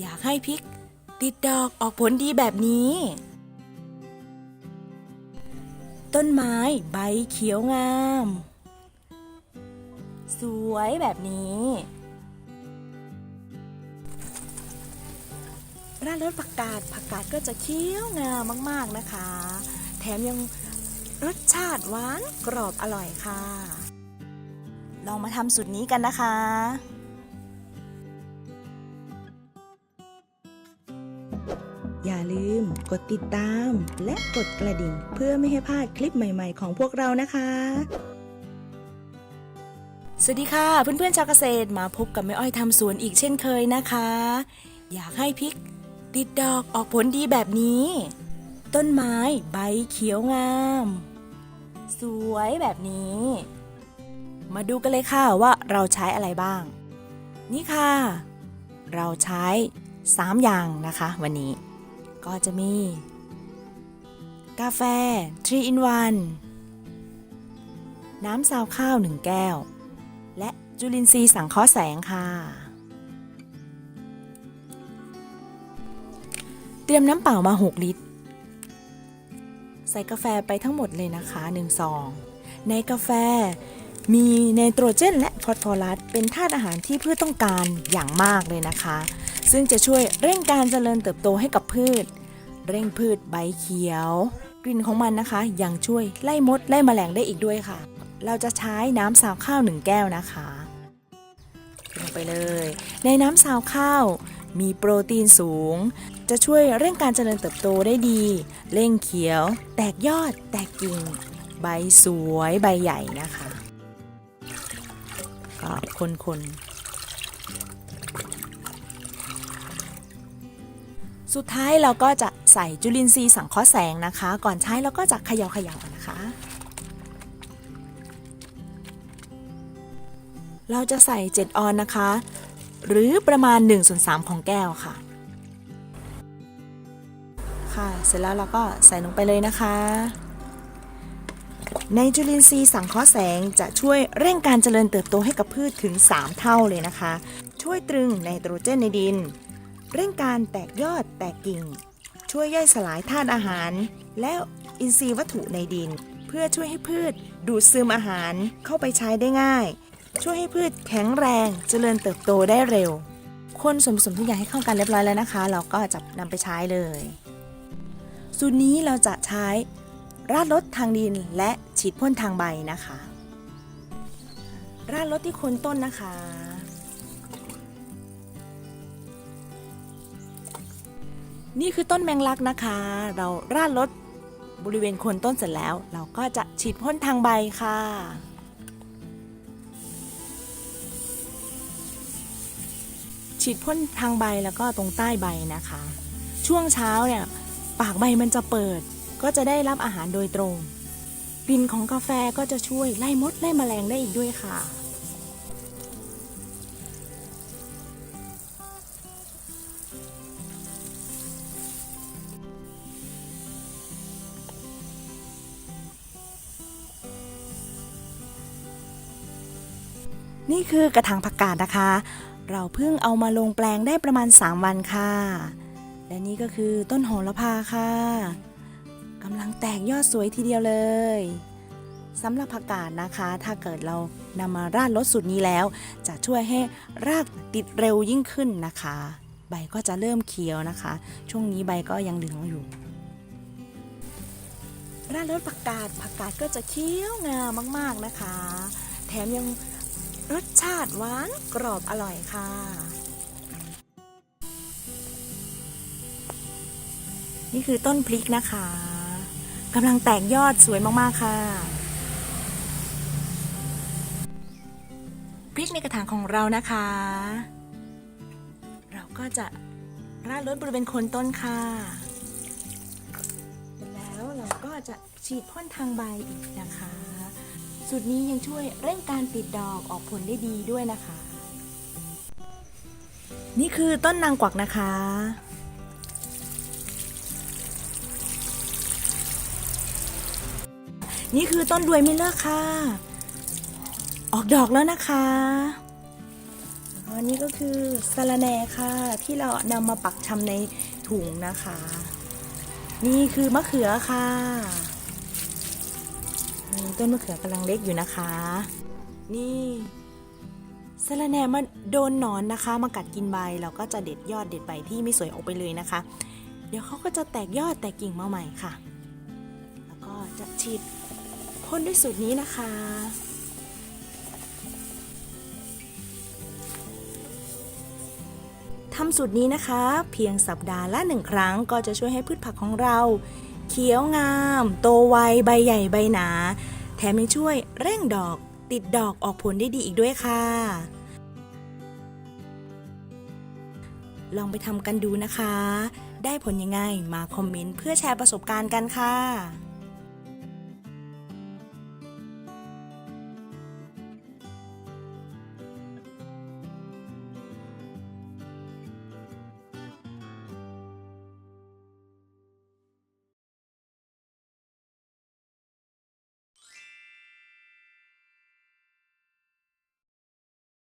อยากให้พริก ติดดอกออกผลดีแบบนี้ ต้นไม้ใบเขียวงาม สวยแบบนี้ ร้านรสผักกาดผักกาดก็จะเขียวงามมาก ๆนะคะ แถมยังรสชาติหวานกรอบอร่อยค่ะ ลองมาทำสูตรนี้กันนะคะ อย่าลืมกดติดตาม และกดกระดิ่ง เพื่อไม่ให้พลาดคลิปใหม่ๆ ของพวกเรานะคะ สวัสดีค่ะ เพื่อนๆชาวเกษตรมาพบกับแม่อ้อยทำสวนอีกเช่นเคยนะคะ อยากให้พริก ติดดอกออกผลดีแบบนี้ ต้นไม้ใบเขียวงาม สวยแบบนี้ มาดูกันเลยค่ะว่าเราใช้อะไรบ้าง นี่ค่ะ เราใช้ 3 อย่างนะคะ วันนี้ ก็จะมี กาแฟ3 in 1น้ำซาวข้าว 1 แก้ว และจุลินทรีย์สังเคราะห์แสงค่ะ เตรียมน้ำเปล่ามา 6 ลิตร ใส่กาแฟไปทั้งหมดเลยนะคะ1ซองในกาแฟมีไนโตรเจนและฟอสฟอรัสเป็นธาตุอาหารที่พืชต้องการอย่างมากเลยนะคะ ซึ่งจะช่วยเร่งการเจริญเติบโตให้กับพืช เร่งพืชใบเขียว กลิ่นของมันนะคะ ยังช่วยไล่มดไล่แมลงได้อีกด้วยค่ะ เราจะใช้น้ำซาวข้าวหนึ่งแก้วนะคะลงไปเลย ในน้ำซาวข้าวมีโปรตีนสูง จะช่วยเร่งการเจริญเติบโตได้ดี เร่งเขียว แตกยอด แตกกิ่ง ใบสวยใบใหญ่นะคะ ก็คนๆ สุดท้ายเราก็จะใส่จุลินทรีย์สังเคราะห์แสงนะคะ ก่อนใช้เราก็จะเขย่าเขย่านะคะ เราจะใส่ 7 ออนนะคะ หรือประมาณ1ส่วน3ของแก้วค่ะ ค่ะ เสร็จแล้วเราก็ใส่ลงไปเลยนะคะ ในจุลินทรีย์สังเคราะห์แสงจะช่วยเร่งการเจริญเติบโตให้กับพืชถึง 3 เท่าเลยนะคะ ช่วยตรึงไนโตรเจนในดิน เร่งการแตกยอดแตกกิ่ง ช่วยย่อยสลายธาตุอาหาร และอินทรีย์วัตถุในดิน เพื่อช่วยให้พืช ดูดซึมอาหารเข้าไปใช้ได้ง่าย ช่วยให้พืชแข็งแรงเจริญเติบโตได้เร็ว คนส่วนผสมทุกอย่างให้เข้ากันเรียบร้อยแล้วนะคะ เราก็จะนำไปใช้เลย สูตรนี้เราจะใช้ราดรถทางดินและฉีดพ่นทางใบนะคะ ราดรถที่โคนต้นนะคะ นี่คือต้นแมงลักนะคะ เราราดรถบริเวณโคนต้นเสร็จแล้ว เราก็จะฉีดพ่นทางใบค่ะ ฉีดพ่นทางใบแล้วก็ตรงใต้ใบนะคะ ช่วงเช้าเนี่ยปากใบมันจะเปิด ก็จะได้รับอาหารโดยตรงกลิ่นของกาแฟก็จะช่วยไล่มดไล่แมลงได้อีกด้วยค่ะ นี่คือกระถางผักกาดนะคะ เราเพิ่งเอามาลงแปลงได้ประมาณ 3 วันค่ะ และนี่ก็คือต้นโหระพาค่ะกำลังแตกยอดสวยทีเดียวเลยสำหรับผักกาดนะคะ ถ้าเกิดเรานำมาราดรดสูตรนี้แล้ว จะช่วยให้รากติดเร็วยิ่งขึ้นนะคะ ใบก็จะเริ่มเขียวนะคะ ช่วงนี้ใบก็ยังเหลืองอยู่ราดรดผักกาดผักกาดก็จะเขียวงามมาก ๆนะคะ แถมยัง รสชาติหวานกรอบอร่อยค่ะนี่คือต้นพริกนะคะกำลังแตกยอดสวยมาก ๆ ค่ะ พริกในกระถางของเรานะคะ เราก็จะราดรดบริเวณโคนต้นค่ะเสร็จแล้วเราก็จะฉีดพ่นทางใบอีกนะคะ สูตรนี้ยังช่วยเร่งการติดดอกออกผลได้ดีด้วยนะคะ นี่คือต้นนางกวักนะคะ นี่คือต้นดวยมิลเลอร์ค่ะ ออกดอกแล้วนะคะอันนี้ก็คือสะระแหน่ค่ะ ที่เรานำมาปักชำในถุงนะคะ นี่คือมะเขือค่ะ นี่ต้นมะเขือกำลังเล็กอยู่นะคะ นี่สะระแหน่มาโดนหนอนนะคะ มากัดกินใบเราก็จะเด็ดยอดเด็ดใบที่ไม่สวยออกไปเลยนะคะ เดี๋ยวเขาก็จะแตกยอดแตกกิ่งมาใหม่ค่ะ แล้วก็จะฉีดพ่นด้วยสูตรนี้นะคะทำสูตรนี้นะคะ เพียงสัปดาห์ละหนึ่งครั้งก็จะช่วยให้พืชผักของเรา ขียวงาม โตไวใบใหญ่ใบหนา แถมยังช่วยเร่งดอกติดดอกออกผลได้ดีอีกด้วยค่ะ ลองไปทำกันดูนะคะ ได้ผลยังไงมาคอมเมนต์เพื่อแชร์ประสบการณ์กันค่ะ